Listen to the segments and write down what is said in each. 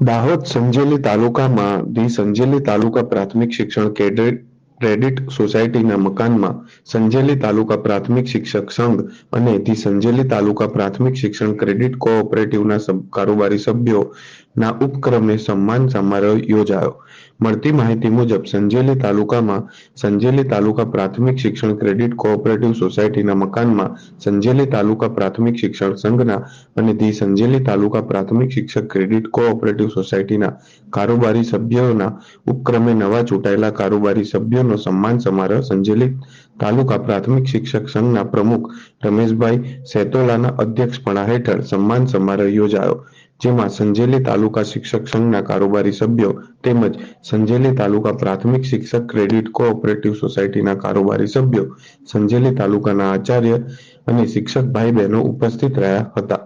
દાહોદ સંજેલી તાલુકામાં ધી સંજેલી તાલુકા પ્રાથમિક શિક્ષણ કેડેટ ક્રેડિટ સોસાયટીના મકાનમાં સંજેલી તાલુકા પ્રાથમિક શિક્ષક સંઘ અને ધી સંજેલી તાલુકા પ્રાથમિક શિક્ષણ ક્રેડિટ કોઓપરેટિવના કારોબારી કારોબારી સભ્યોના ઉપક્રમે સન્માન સમારોહ યોજાયો. મળતી માહિતી મુજબ, સંજેલી તાલુકામાં, સંજેલી તાલુકા પ્રાથમિક શિક્ષણ ક્રેડિટ કોઓપરેટિવ સોસાયટીના મકાનમાં સંજેલી તાલુકા પ્રાથમિક શિક્ષણ સંઘના અને ધી સંજેલી તાલુકા પ્રાથમિક શિક્ષક ક્રેડિટ કોઓપરેટિવ સોસાયટીના કારોબારી સભ્યોના ઉપક્રમે નવા ચૂંટાયેલા કારોબારી સભ્યોનો સન્માન સમારોહ સંજેલી તાલુકા પ્રાથમિક શિક્ષક સંઘના પ્રમુખ રમેશભાઈ સેતોલાના અધ્યક્ષપણા હેઠળ સન્માન સમારોહ યોજાયો. જેમાં સંજેલી તાલુકા શિક્ષક સંઘના કારોબારી સભ્યો તેમજ સંજેલી તાલુકા પ્રાથમિક શિક્ષક ક્રેડિટ કોઓપરેટિવ સોસાયટીના કારોબારી સભ્યો, સંજેલી તાલુકાના આચાર્ય અને શિક્ષક ભાઈ બહેનો ઉપસ્થિત રહ્યા હતા.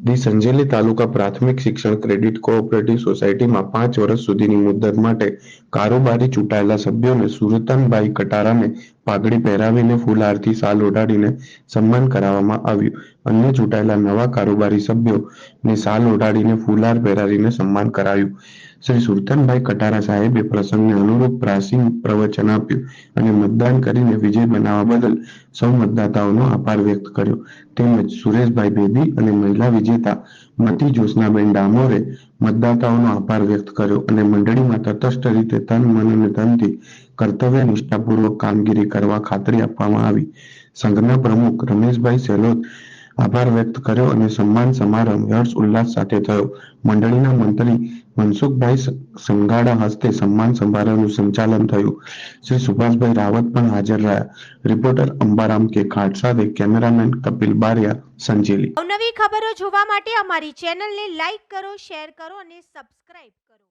ધી સંજેલી તાલુકા પ્રાથમિક શિક્ષણ ક્રેડિટ કોઓપરેટિવ સોસાયટીમાં પાંચ વર્ષ સુધીની મુદ્દત માટે કારોબારી ચૂંટાયેલા સભ્યોને સુરતનભાઈ કટારાને પાઘડી પહેરાવીને ફૂલહારથી શાલ ઓઢાડીને સન્માન કરાવવામાં આવ્યું. અન્ય ચૂંટાયેલા નવા કારોબારી સભ્યોને શાલ ઓઢાડીને ફૂલહાર પહેરાવીને સન્માન કરાયું. શ્રી સુરતનભાઈ કટારા સાહેબે પ્રસંગને અનુરૂપ પ્રાચીન પ્રવચન આપ્યું અને મતદાન કરીને વિજય બનાવવા બદલ સૌ મતદાતાઓનો આભાર વ્યક્ત કર્યો. તેમજ સુરેશભાઈ બેદી અને મહિલા વિજેતા મતી જ્યોત્સનાબેન ડામોરે મતદાતાઓનો આભાર વ્યક્ત કર્યો અને મંડળીમાં તટસ્થ રીતે તન, મન અને ધનથી કર્તવ્ય નિષ્ઠાપૂર્વક કામગીરી કરવા ખાતરી આપવામાં આવી. સંઘના પ્રમુખ રમેશભાઈ સેલોત આભાર વ્યક્ત કર્યો અને સન્માન સમારંભ હર્ષ ઉલ્લાસ સાથે થયો. મંડળીના મંત્રી મનસુખભાઈ સંઘાડા હસ્તે સન્માન સમારોહનું સંચાલન થયું. શ્રી સુભાષભાઈ રાવત પણ હાજર રહ્યા. રિપોર્ટર અંબારામ કે ખાટ સાથે કેમેરામેન કપિલ બારિયા, સંજેલી. નવી ખબરો જોવા માટે અમારી ચેનલને લાઈક કરો, શેર કરો અને સબસ્ક્રાઇબ કરો.